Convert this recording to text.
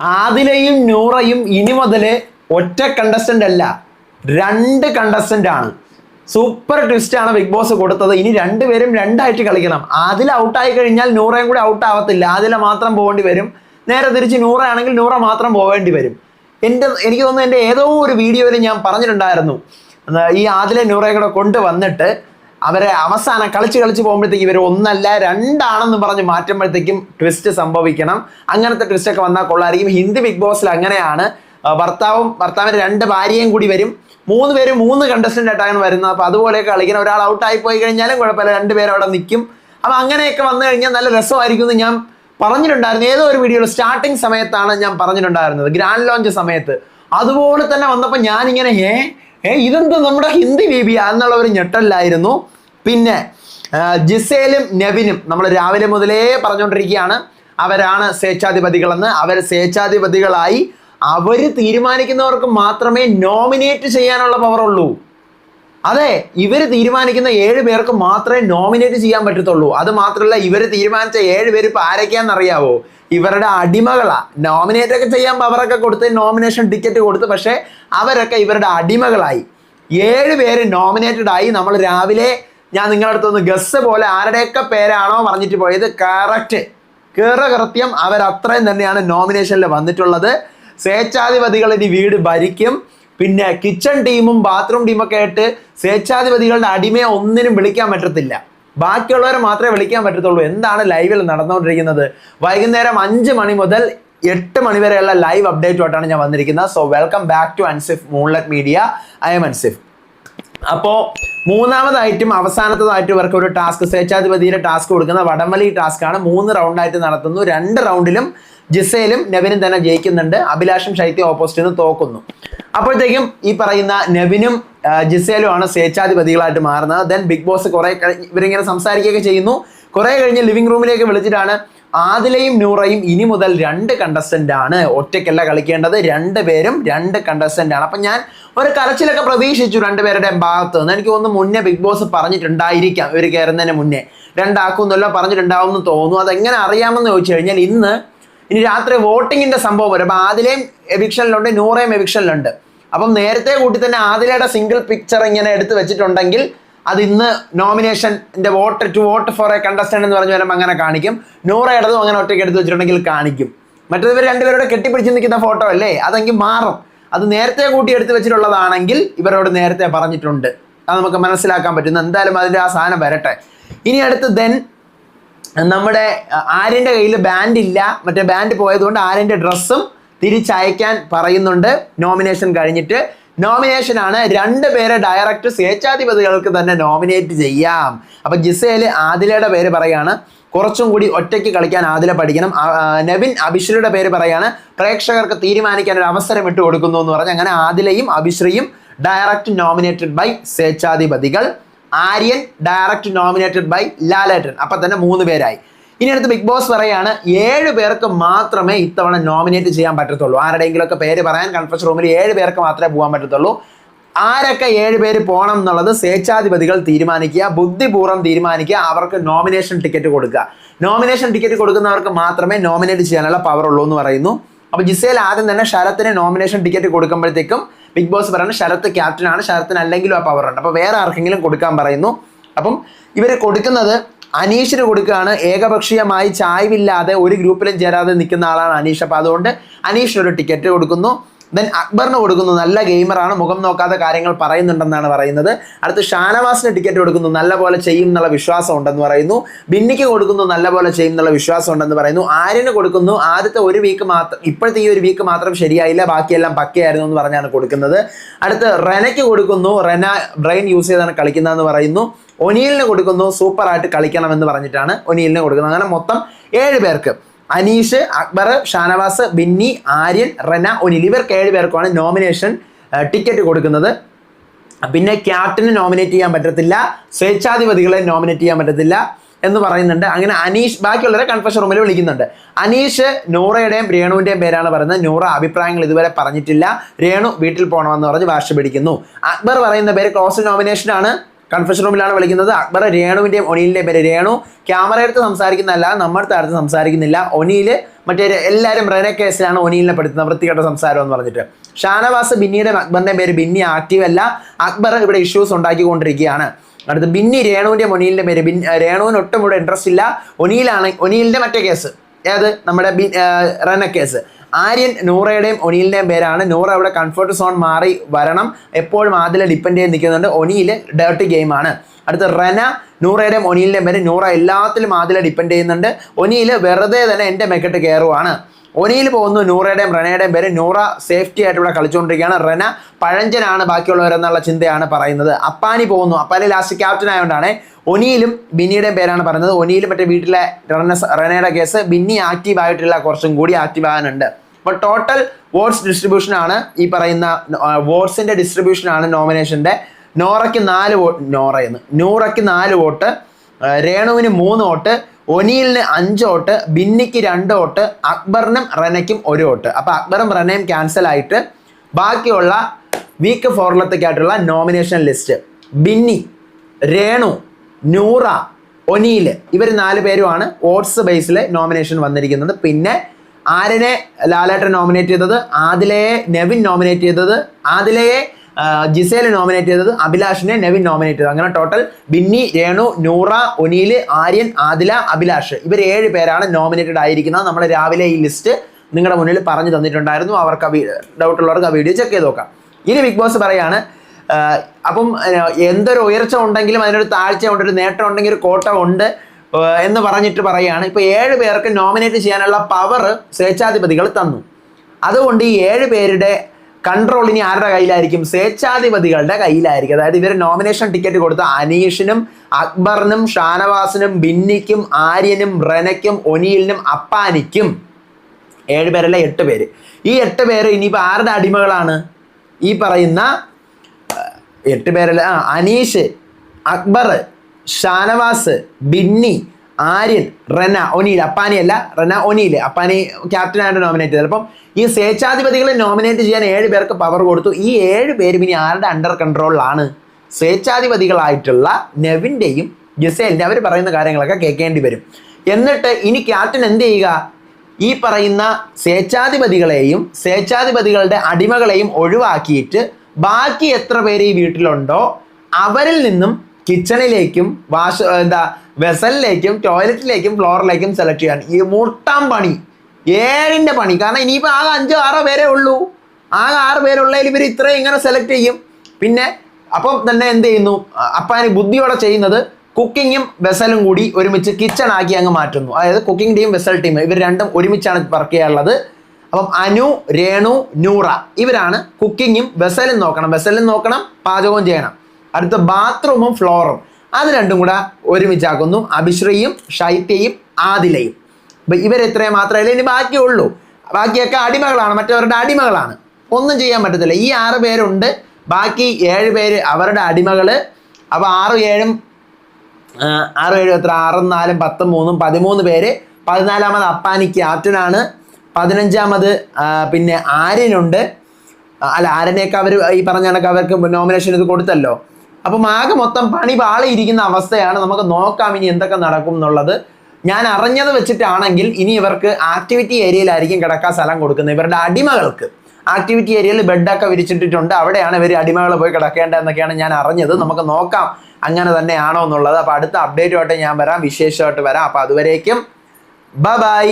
ആദിലയും നൂറയും ഇനി മുതൽ ഒറ്റ കണ്ടസ്റ്റന്റ് അല്ല രണ്ട് കണ്ടസ്റ്റന്റ് ആണ്. സൂപ്പർ ട്വിസ്റ്റ് ആണ് ബിഗ് ബോസ് കൊടുത്തത്. ഇനി രണ്ടുപേരും രണ്ടായിട്ട് കളിക്കണം. ആദില ഔട്ടായി കഴിഞ്ഞാൽ നൂറയും കൂടി ഔട്ട് ആവത്തില്ല. ആദില മാത്രം പോകേണ്ടി വരും. നേരെ തിരിച്ച് നൂറയാണെങ്കിൽ നൂറ മാത്രം പോകേണ്ടി വരും. എന്റെ എനിക്ക് തോന്നുന്നു എന്റെ ഏതോ ഒരു വീഡിയോയിൽ ഞാൻ പറഞ്ഞിട്ടുണ്ടായിരുന്നു. ഈ ആദിലെ നൂറയും കൂടെ കൊണ്ടുവന്നിട്ട് അവരെ അവസാനം കളിച്ച് കളിച്ച് പോകുമ്പോഴത്തേക്ക് ഇവർ ഒന്നല്ല രണ്ടാണെന്ന് പറഞ്ഞ് മാറ്റുമ്പോഴത്തേക്കും ട്വിസ്റ്റ് സംഭവിക്കണം. അങ്ങനത്തെ ട്വിസ്റ്റ് ഒക്കെ വന്നാൽ കൊള്ളായിരിക്കും ഹിന്ദി ബിഗ് ബോസിൽ അങ്ങനെയാണ്. ഭർത്താവും ഭർത്താവിന്റെ രണ്ട് ഭാര്യയും കൂടി വരും. മൂന്ന് പേര് മൂന്ന് കണ്ടസ്റ്റന്റ് ആയിട്ടാണ് വരുന്നത്. അപ്പോൾ അതുപോലെയൊക്കെ കളിക്കണം. ഒരാൾ ഔട്ടായി പോയി കഴിഞ്ഞാലും കുഴപ്പമില്ല. രണ്ടുപേരും അവിടെ നിൽക്കും. അപ്പം അങ്ങനെയൊക്കെ വന്നു കഴിഞ്ഞാൽ നല്ല രസമായിരിക്കും എന്ന് ഞാൻ പറഞ്ഞിട്ടുണ്ടായിരുന്നു. ഏതോ ഒരു വീഡിയോയിൽ സ്റ്റാർട്ടിങ് സമയത്താണ് ഞാൻ പറഞ്ഞിട്ടുണ്ടായിരുന്നത്. ഗ്രാൻഡ് ലോഞ്ച് സമയത്ത്. അതുപോലെ തന്നെ വന്നപ്പോൾ ഞാനിങ്ങനെ ഏ ഏ ഇതെന്ത് നമ്മുടെ ഹിന്ദി ബേബിയാ എന്നുള്ള ഒരു ഞെട്ടലായിരുന്നു പിന്നെ ജിസേലും നെവിനും നമ്മൾ രാവിലെ മുതലേ പറഞ്ഞുകൊണ്ടിരിക്കുകയാണ്. അവരാണ് സ്വേച്ഛാധിപതികളെന്ന്. അവർ സ്വേച്ഛാധിപതികളായി അവർ തീരുമാനിക്കുന്നവർക്ക് മാത്രമേ നോമിനേറ്റ് ചെയ്യാനുള്ള പവറുള്ളൂ അതെ ഇവർ തീരുമാനിക്കുന്ന ഏഴ് പേർക്ക് മാത്രമേ നോമിനേറ്റ് ചെയ്യാൻ പറ്റത്തുള്ളൂ. അത് മാത്രമല്ല ഇവർ തീരുമാനിച്ച ഏഴ് പേര് ഇപ്പം ആരൊക്കെയാണെന്ന് അറിയാവോ ഇവരുടെ അടിമകളാണ് നോമിനേറ്റ് ഒക്കെ ചെയ്യാൻ പവറൊക്കെ കൊടുത്ത് നോമിനേഷൻ ടിക്കറ്റ് കൊടുത്ത് പക്ഷേ അവരൊക്കെ ഇവരുടെ അടിമകളായി. ഏഴ് പേര് നോമിനേറ്റഡ് ആയി. നമ്മൾ രാവിലെ ഞാൻ നിങ്ങളുടെ അടുത്തൊന്ന് ഗസ് പോലെ ആരുടെയൊക്കെ പേരാണോ പറഞ്ഞിട്ട് പോയത്? കറക്റ്റ് കീറ കൃത്യം അവരത്രയും തന്നെയാണ് നോമിനേഷനിൽ വന്നിട്ടുള്ളത്. സ്വേച്ഛാധിപതികൾ ഇനി വീട് ഭരിക്കും. പിന്നെ കിച്ചൺ ടീമും ബാത്റൂം ടീമൊക്കെ ആയിട്ട് സ്വേച്ഛാധിപതികളുടെ അടിമയെ ഒന്നിനും വിളിക്കാൻ പറ്റത്തില്ല. ബാക്കിയുള്ളവരെ മാത്രമേ വിളിക്കാൻ പറ്റത്തുള്ളൂ. എന്താണ് ലൈവിൽ നടന്നുകൊണ്ടിരിക്കുന്നത്? വൈകുന്നേരം അഞ്ച് മണി മുതൽ എട്ട് മണി വരെയുള്ള ലൈവ് അപ്ഡേറ്റുമായിട്ടാണ് ഞാൻ വന്നിരിക്കുന്നത്. So welcome back to Ansif moonlet media I'm Ansif അപ്പോൾ മൂന്നാമതായിട്ടും അവസാനത്തതായിട്ടും ഇവർക്ക് ഒരു ടാസ്ക്. സ്വേച്ഛാധിപതിയുടെ ടാസ്ക് കൊടുക്കുന്ന വടംവലി ടാസ്ക് ആണ് മൂന്ന് റൗണ്ടായിട്ട് നടത്തുന്നു. രണ്ട് റൗണ്ടിലും ജിസയിലും നെവിനും തന്നെ ജയിക്കുന്നുണ്ട്. അഭിലാഷും ശൈത്യം ഓപ്പോസിറ്റിൽ നിന്ന് തോക്കുന്നു. അപ്പോഴത്തേക്കും ഈ പറയുന്ന നെവിനും ജിസേലും ആണ് സ്വേച്ഛാധിപതികളായിട്ട് മാറുന്നത്. ദെൻ ബിഗ് ബോസ് കുറെ ഇവരിങ്ങനെ സംസാരിക്കുകയൊക്കെ ചെയ്യുന്നു. കുറെ കഴിഞ്ഞ് ലിവിംഗ് റൂമിലേക്ക് വിളിച്ചിട്ടാണ് ആദിലയും നൂറയും ഇനി മുതൽ രണ്ട് കണ്ടസ്റ്റന്റ് ആണ് ഒറ്റയ്ക്കല്ല കളിക്കേണ്ടത്. രണ്ട് പേരും രണ്ട് കണ്ടസ്റ്റന്റ് ആണ്. അപ്പൊ ഞാൻ ഒരു കരച്ചിലൊക്കെ പ്രതീക്ഷിച്ചു രണ്ടുപേരുടെ ഭാഗത്ത് നിന്ന്. എനിക്ക് ഒന്ന് മുന്നേ ബിഗ് ബോസ് പറഞ്ഞിട്ടുണ്ടായിരിക്കാം. ഇവർ കയറുന്നതിന് മുന്നേ. രണ്ടാക്കുമെന്നല്ലോ പറഞ്ഞിട്ടുണ്ടാവും എന്ന് തോന്നുന്നു. അതെങ്ങനെ അറിയാമെന്ന് ചോദിച്ചു കഴിഞ്ഞാൽ ഇന്ന് ഇനി രാത്രി വോട്ടിങ്ങിന്റെ സംഭവം വരും. അപ്പൊ ആദിലയും എവിക്ഷനിലുണ്ട് നൂറയും എവിക്ഷനിലുണ്ട്. അപ്പം നേരത്തെ കൂട്ടി തന്നെ ആദിലയുടെ സിംഗിൾ പിക്ചർ ഇങ്ങനെ എടുത്ത് വെച്ചിട്ടുണ്ടെങ്കിൽ അത് ഇന്ന് നോമിനേഷന്റെ vote to vote for a contestant എന്ന് പറഞ്ഞു വരുമ്പോൾ അങ്ങനെ കാണിക്കും. നൂറയുടേതും അങ്ങനെ ഒറ്റയ്ക്ക് എടുത്ത് വെച്ചിട്ടുണ്ടെങ്കിൽ കാണിക്കും. മറ്റേവർ രണ്ടുപേരോട് കെട്ടിപ്പിടിച്ച് നിൽക്കുന്ന ഫോട്ടോ അല്ലേ? അതെങ്കിൽ മാറും. അത് നേരത്തെ കൂട്ടി എടുത്ത് വെച്ചിട്ടുള്ളതാണെങ്കിൽ ഇവരോട് നേരത്തെ പറഞ്ഞിട്ടുണ്ട്. അത് നമുക്ക് മനസ്സിലാക്കാൻ പറ്റുന്നു. എന്തായാലും അതിന്റെ ആ സാധനം വരട്ടെ. ഇനി അടുത്ത് ദെൻ നമ്മുടെ ആര്യന്റെ കയ്യിൽ ബാൻഡ് ഇല്ല. മറ്റേ ബാൻഡ് പോയതുകൊണ്ട് ആര്യന്റെ ഡ്രസ്സും തിരിച്ചയക്കാൻ പറയുന്നുണ്ട്. നോമിനേഷൻ കഴിഞ്ഞിട്ട്. നോമിനേഷൻ ആണ്. രണ്ട് പേരെ ഡയറക്റ്റ് സ്വേച്ഛാധിപതികൾക്ക് തന്നെ നോമിനേറ്റ് ചെയ്യാം. അപ്പൊ ജിസേൽ ആദിലയുടെ പേര് പറയാണ്. കുറച്ചും കൂടി ഒറ്റയ്ക്ക് കളിക്കാൻ ആദില പഠിക്കണം. നവിൻ അഭിശ്രീയുടെ പേര് പറയാണ്. പ്രേക്ഷകർക്ക് തീരുമാനിക്കാൻ ഒരു അവസരം ഇട്ട് കൊടുക്കുന്നു എന്ന് പറഞ്ഞ് അങ്ങനെ ആദിലയും അഭിശ്രയും direct nominated by സ്വേച്ഛാധിപതികൾ Aryan direct nominated by Lalettan. അപ്പൊ തന്നെ മൂന്ന് പേരായി. ഇനി അടുത്ത് ബിഗ് ബോസ് പറയാണ് ഏഴ് പേർക്ക് മാത്രമേ ഇത്തവണ നോമിനേറ്റ് ചെയ്യാൻ പറ്റത്തുള്ളൂ. ആരുടെയെങ്കിലും ഒക്കെ പേര് പറയാൻ കൺഫറൻസ് റൂമിൽ ഏഴ് പേർക്ക് മാത്രമേ പോകാൻ പറ്റത്തുള്ളൂ. ആരൊക്കെ ഏഴ് പേര് പോകണം എന്നുള്ളത് സ്വേച്ഛാധിപതികൾ തീരുമാനിക്കുക ബുദ്ധിപൂർവം തീരുമാനിക്കുക അവർക്ക് നോമിനേഷൻ ടിക്കറ്റ് കൊടുക്കുക. നോമിനേഷൻ ടിക്കറ്റ് കൊടുക്കുന്നവർക്ക് മാത്രമേ നോമിനേറ്റ് ചെയ്യാനുള്ള പവർ ഉള്ളൂ എന്ന് പറയുന്നു. അപ്പൊ ജിസേൽ ആദ്യം തന്നെ ശരത്തിന് നോമിനേഷൻ ടിക്കറ്റ് കൊടുക്കുമ്പോഴത്തേക്കും ബിഗ് ബോസ് പറയുന്നത് ശരത്ത് ക്യാപ്റ്റനാണ് ശരത്തിന് അല്ലെങ്കിലും ആ പവർ ഉണ്ട്. അപ്പൊ വേറെ ആർക്കെങ്കിലും കൊടുക്കാൻ പറയുന്നു. അപ്പം ഇവർ കൊടുക്കുന്നത് അനീഷിന് കൊടുക്കുകയാണ്. ഏകപക്ഷീയമായി ചായ്വില്ലാതെ ഒരു ഗ്രൂപ്പിലും ചേരാതെ നിൽക്കുന്ന ആളാണ് അനീഷ്. അപ്പോൾ അതുകൊണ്ട് അനീഷിന് ഒരു ടിക്കറ്റ് കൊടുക്കുന്നു. ദെൻ അക്ബറിന് കൊടുക്കുന്നു. നല്ല ഗെയിമറാണ് മുഖം നോക്കാതെ കാര്യങ്ങൾ പറയുന്നുണ്ടെന്നാണ് പറയുന്നത്. അടുത്ത് ഷാനവാസിന് ടിക്കറ്റ് കൊടുക്കുന്നു. നല്ല പോലെ ചെയ്യും എന്നുള്ള വിശ്വാസം ഉണ്ടെന്ന് പറയുന്നു. ബിന്നിക്ക് കൊടുക്കുന്നു. നല്ല പോലെ ചെയ്യും എന്നുള്ള വിശ്വാസം ഉണ്ടെന്ന് പറയുന്നു. ആര്യന് കൊടുക്കുന്നു. ആദ്യത്തെ ഒരു വീക്ക് മാത്രം ഇപ്പോഴത്തെ ഈ ഒരു വീക്ക് മാത്രം ശരിയായില്ല. ബാക്കിയെല്ലാം പക്കയായിരുന്നു എന്ന് പറഞ്ഞാണ് കൊടുക്കുന്നത്. അടുത്ത് റെനയ്ക്ക് കൊടുക്കുന്നു. റെന ബ്രെയിൻ യൂസ് ചെയ്താണ് കളിക്കുന്നതെന്ന് പറയുന്നു. ഒനീലിന് കൊടുക്കുന്നു സൂപ്പറായിട്ട് കളിക്കണം എന്ന് പറഞ്ഞിട്ടാണ് ഒനീലിന് കൊടുക്കുന്നത്. അങ്ങനെ മൊത്തം ഏഴ് പേർക്ക്. അനീഷ് അക്ബർ ഷാനവാസ് ബിന്നി ആര്യൻ റെന ഒനിൽ. ഇവർക്ക് ഏഴ് പേർക്കുമാണ് നോമിനേഷൻ ടിക്കറ്റ് കൊടുക്കുന്നത്. പിന്നെ ക്യാപ്റ്റന് നോമിനേറ്റ് ചെയ്യാൻ പറ്റത്തില്ല സ്വേച്ഛാധിപതികളെ നോമിനേറ്റ് ചെയ്യാൻ പറ്റത്തില്ല എന്ന് പറയുന്നുണ്ട്. അങ്ങനെ അനീഷ് ബാക്കിയുള്ളവരെ കൺഫഷൻ റൂമിൽ വിളിക്കുന്നുണ്ട്. അനീഷ് നൂറയുടെയും രേണുവിന്റെയും പേരാണ് പറയുന്നത്. നൂറ അഭിപ്രായങ്ങൾ ഇതുവരെ പറഞ്ഞിട്ടില്ല. രേണു വീട്ടിൽ പോകണമെന്ന് പറഞ്ഞ് വാശി പിടിക്കുന്നു. അക്ബർ പറയുന്ന പേര് ക്ലോസ് നോമിനേഷൻ ആണ്. കൺഫഷൻ റൂമിലാണ് വിളിക്കുന്നത്. അക്ബർ രേണുവിന്റെയും ഒനീലിന്റെയും പേര് രേണു. ക്യാമറ എടുത്ത് സംസാരിക്കുന്നതല്ല നമ്മുടെ അടുത്ത് സംസാരിക്കുന്നില്ല. ഒനിൽ മറ്റേ എല്ലാവരും റെന കേസിലാണ് ഒനീലിനെ പെടുത്തുന്നത് വൃത്തികെട്ട സംസാരം എന്ന് പറഞ്ഞിട്ട്. ഷാനവാസ് ബിന്നിയുടെ അക്ബറിന്റെ പേര് ബിന്നി ആക്റ്റീവ് അല്ല. അക്ബർ ഇവിടെ ഇഷ്യൂസ് ഉണ്ടാക്കിക്കൊണ്ടിരിക്കുകയാണ്. അടുത്ത് ബിന്നി രേണുവിന്റെ ഒനിലിന്റെ പേര് ബിൻ രേണുവിന് ഒട്ടും ഇവിടെ ഇൻട്രസ്റ്റ് ഇല്ല. ഒനീലാണ് ഒനീലിന്റെ മറ്റേ കേസ് ഏത്? നമ്മുടെ റെന കേസ് ആര്യൻ നൂറയുടെയും ഒനിയിലിന്റെയും പേരാണ്. നൂറ അവിടെ കംഫർട്ട് സോൺ മാറി വരണം. എപ്പോഴും ആദ്യം ഡിപ്പെൻഡ് ചെയ്ത് നിൽക്കുന്നുണ്ട്. ഒനിയിൽ ഡേർട്ടി ഗെയിമാണ് അടുത്ത റെന നൂറയുടെയും ഒനിയിലിന്റെയും പേര് നൂറ എല്ലാത്തിലും ആദ്യം ഡിപ്പെൻഡ് ചെയ്യുന്നുണ്ട്. ഒനിയിൽ വെറുതെ തന്നെ എന്റെ മെക്കെട്ട് കയറുവാണ് ഒനിയിൽ പോകുന്നു നൂറയുടെയും റെനയുടെയും പേര്. നൂറ സേഫ്റ്റി ആയിട്ട് ഇവിടെ കളിച്ചുകൊണ്ടിരിക്കുകയാണ്. റെന പഴഞ്ചനാണ് ബാക്കിയുള്ളവരെന്നുള്ള ചിന്തയാണ് പറയുന്നത്. അപ്പാനി പോകുന്നു. അപ്പാനി ലാസ്റ്റ് ക്യാപ്റ്റൻ ആയതുകൊണ്ടാണ് ഒനിയിലും ബിന്നിയുടെയും പേരാണ് പറയുന്നത്. ഒനിയിലും മറ്റേ വീട്ടിലെ റെന റെനയുടെ കേസ് ബിന്നി ആക്റ്റീവ് ആയിട്ടില്ല. കുറച്ചും കൂടി ആക്റ്റീവ് ആകാനുണ്ട്. അപ്പോൾ ടോട്ടൽ വോട്ട്സ് ഡിസ്ട്രിബ്യൂഷൻ ആണ് ഈ പറയുന്ന വോട്ട്സിന്റെ ഡിസ്ട്രിബ്യൂഷൻ ആണ് നോമിനേഷന്റെ നോറയ്ക്ക് നാല് വോട്ട് നോറയെന്ന് നൂറയ്ക്ക് നാല് വോട്ട് രേണുവിന് മൂന്ന് വോട്ട് ഒനിയിലിന് അഞ്ച് വോട്ട് ബിന്നിക്ക് രണ്ട് വോട്ട് അക്ബറിനും റെനയ്ക്കും ഒരു വോട്ട്. അപ്പൊ അക്ബറും റെനയും ക്യാൻസൽ ആയിട്ട് ബാക്കിയുള്ള വീക്ക് ഫോറിലത്തേക്കായിട്ടുള്ള നോമിനേഷൻ ലിസ്റ്റ് ബിന്നി രേണു നൂറ ഒനീൽ ഇവർ നാല് പേരുമാണ് വോട്ട്സ് ബേസിൽ നോമിനേഷൻ വന്നിരിക്കുന്നത്. പിന്നെ ആരിനെ ലാലേട്ടൻ നോമിനേറ്റ് ചെയ്തത് ആദിലയെ നെവിൻ നോമിനേറ്റ് ചെയ്തത് ആദിലയെ ജിസേൽ നോമിനേറ്റ് ചെയ്തത് അഭിലാഷിനെ നെവിൻ നോമിനേറ്റ് ചെയ്തത്. അങ്ങനെ ടോട്ടൽ ബിന്നി രേണു നൂറ ഒനീൽ ആര്യൻ ആദില അഭിലാഷ് ഇവർ ഏഴ് പേരാണ് നോമിനേറ്റഡ് ആയിരിക്കുന്നത്. നമ്മൾ രാവിലെ ഈ ലിസ്റ്റ് നിങ്ങളുടെ മുന്നിൽ പറഞ്ഞു തന്നിട്ടുണ്ടായിരുന്നു. അവർക്ക് ഡൗട്ട് ഉള്ളവർക്ക് ആ വീഡിയോ ചെക്ക് ചെയ്ത് നോക്കാം. ഇനി ബിഗ് ബോസ് പറയാണ് അപ്പം എന്തൊരു ഉയർച്ച ഉണ്ടെങ്കിലും അതിനൊരു താഴ്ച ഉണ്ട് ഒരു നേട്ടം ഉണ്ടെങ്കിൽ ഒരു കോട്ടം ഉണ്ട്. എന്ന് പറഞ്ഞിട്ട് പറയുകയാണ് ഇപ്പൊ ഏഴ് പേർക്ക് നോമിനേറ്റ് ചെയ്യാനുള്ള പവർ സ്വേച്ഛാധിപതികൾ തന്നു. അതുകൊണ്ട് ഈ ഏഴ് പേരുടെ കൺട്രോൾ ഇനി ആരുടെ കയ്യിലായിരിക്കും? സ്വേച്ഛാധിപതികളുടെ കയ്യിലായിരിക്കും. അതായത് ഇവർ നോമിനേഷൻ ടിക്കറ്റ് കൊടുത്ത അനീഷിനും അക്ബറിനും ഷാനവാസിനും ബിന്നിക്കും ആര്യനും റനയ്ക്കും ഒനിയിലിനും അപ്പാനിക്കും ഏഴ് പേരല്ല എട്ട് പേര്. ഈ എട്ട് പേര് ഇനിയിപ്പോൾ ആരുടെ അടിമകളാണ്? ഈ പറയുന്ന എട്ട് പേരല്ല അനീഷ് അക്ബർ ഷാനവാസ് ബിന്നി ആര്യൻ റെന ഒനീൽ അപ്പാനി അല്ല റെന ഒനീൽ അപ്പാനി ക്യാപ്റ്റനായിട്ട് നോമിനേറ്റ് ചെയ്തത്. അപ്പം ഈ സ്വേച്ഛാധിപതികളെ നോമിനേറ്റ് ചെയ്യാൻ ഏഴ് പേർക്ക് പവർ കൊടുത്തു. ഈ ഏഴ് പേരും ഇനി ആരുടെ അണ്ടർ കൺട്രോളിലാണ് സ്വേച്ഛാധിപതികളായിട്ടുള്ള നെവിന്റെയും ജിസേലിന്റെ അവർ പറയുന്ന കാര്യങ്ങളൊക്കെ കേൾക്കേണ്ടി വരും. എന്നിട്ട് ഇനി ക്യാപ്റ്റൻ എന്ത് ചെയ്യുക? ഈ പറയുന്ന സ്വേച്ഛാധിപതികളെയും സ്വേച്ഛാധിപതികളുടെ അടിമകളെയും ഒഴിവാക്കിയിട്ട് ബാക്കി എത്ര പേര് ഈ വീട്ടിലുണ്ടോ അവരിൽ നിന്നും കിച്ചണിലേക്കും വാഷ് എന്താ വെസലിലേക്കും ടോയ്ലറ്റിലേക്കും ഫ്ലോറിലേക്കും സെലക്ട് ചെയ്യാൻ. ഈ മുട്ടാം പണി. ഏഴിന്റെ പണി. കാരണം ഇനിയിപ്പോൾ ആകെ അഞ്ചോ ആറോ പേരേ ഉള്ളൂ. ആകെ ആറ് പേരുള്ളതിൽ ഇവർ ഇത്രയും ഇങ്ങനെ സെലക്ട് ചെയ്യും. പിന്നെ അപ്പം തന്നെ എന്ത് ചെയ്യുന്നു? അപ്പാന് ബുദ്ധിയോടെ ചെയ്യുന്നത് കുക്കിങ്ങും വെസലും കൂടി ഒരുമിച്ച് കിച്ചൺ ആക്കി അങ്ങ് മാറ്റുന്നു. അതായത് കുക്കിംഗ് ടീം വെസൽ ടീം ഇവർ രണ്ടും ഒരുമിച്ചാണ് വർക്ക് ചെയ്യാനുള്ളത്. അപ്പം അനു രേണു നൂറ ഇവരാണ് കുക്കിങ്ങും വെസലും നോക്കണം. വെസലും നോക്കണം പാചകവും ചെയ്യണം. അടുത്ത ബാത്റൂമും ഫ്ലോറും. അത് രണ്ടും കൂടെ ഒരുമിച്ചാക്കുന്നു. അഭിശ്രീയും ശൈത്യയും ആദിലയും. അപ്പൊ ഇവരെത്രയും മാത്രമല്ല ഇനി ബാക്കിയുള്ളൂ. ബാക്കിയൊക്കെ അടിമകളാണ് മറ്റവരുടെ അടിമകളാണ്. ഒന്നും ചെയ്യാൻ പറ്റത്തില്ല. ഈ ആറ് പേരുണ്ട്. ബാക്കി ഏഴ് പേര് അവരുടെ അടിമകൾ അപ്പോൾ ആറും ഏഴും ആറും ഏഴും എത്ര? ആറും നാലും പത്തും മൂന്നും പതിമൂന്ന് പേര്. പതിനാലാമത് അപ്പാനി ക്യാപ്റ്റനാണ്. പതിനഞ്ചാമത് പിന്നെ ആര്യനുണ്ട്. അല്ല ആരനെയൊക്കെ അവർ ഈ പറഞ്ഞ കണക്ക് അവർക്ക് നോമിനേഷൻ ഇത് കൊടുത്തല്ലോ. അപ്പം ആകെ മൊത്തം പണി പാളിയിരിക്കുന്ന അവസ്ഥയാണ്. നമുക്ക് നോക്കാം ഇനി എന്തൊക്കെ നടക്കും എന്നുള്ളത്. ഞാൻ അറിഞ്ഞത് വെച്ചിട്ടാണെങ്കിൽ ഇനി ഇവർക്ക് ആക്ടിവിറ്റി ഏരിയയിലായിരിക്കും കിടക്കാൻ സ്ഥലം കൊടുക്കുന്നത്. ഇവരുടെ അടിമകൾക്ക് ആക്ടിവിറ്റി ഏരിയയിൽ ബെഡൊക്കെ വിരിച്ചിട്ടിട്ടുണ്ട്. അവിടെയാണ് ഇവർ അടിമകൾ പോയി കിടക്കേണ്ടതെന്നൊക്കെയാണ് ഞാൻ അറിഞ്ഞത്. നമുക്ക് നോക്കാം അങ്ങനെ തന്നെയാണോ എന്നുള്ളത്. അപ്പോൾ അടുത്ത അപ്ഡേറ്റുമായിട്ട് ഞാൻ വരാം. വിശേഷമായിട്ട് വരാം. അപ്പോൾ അതുവരേക്കും. ബ ബൈ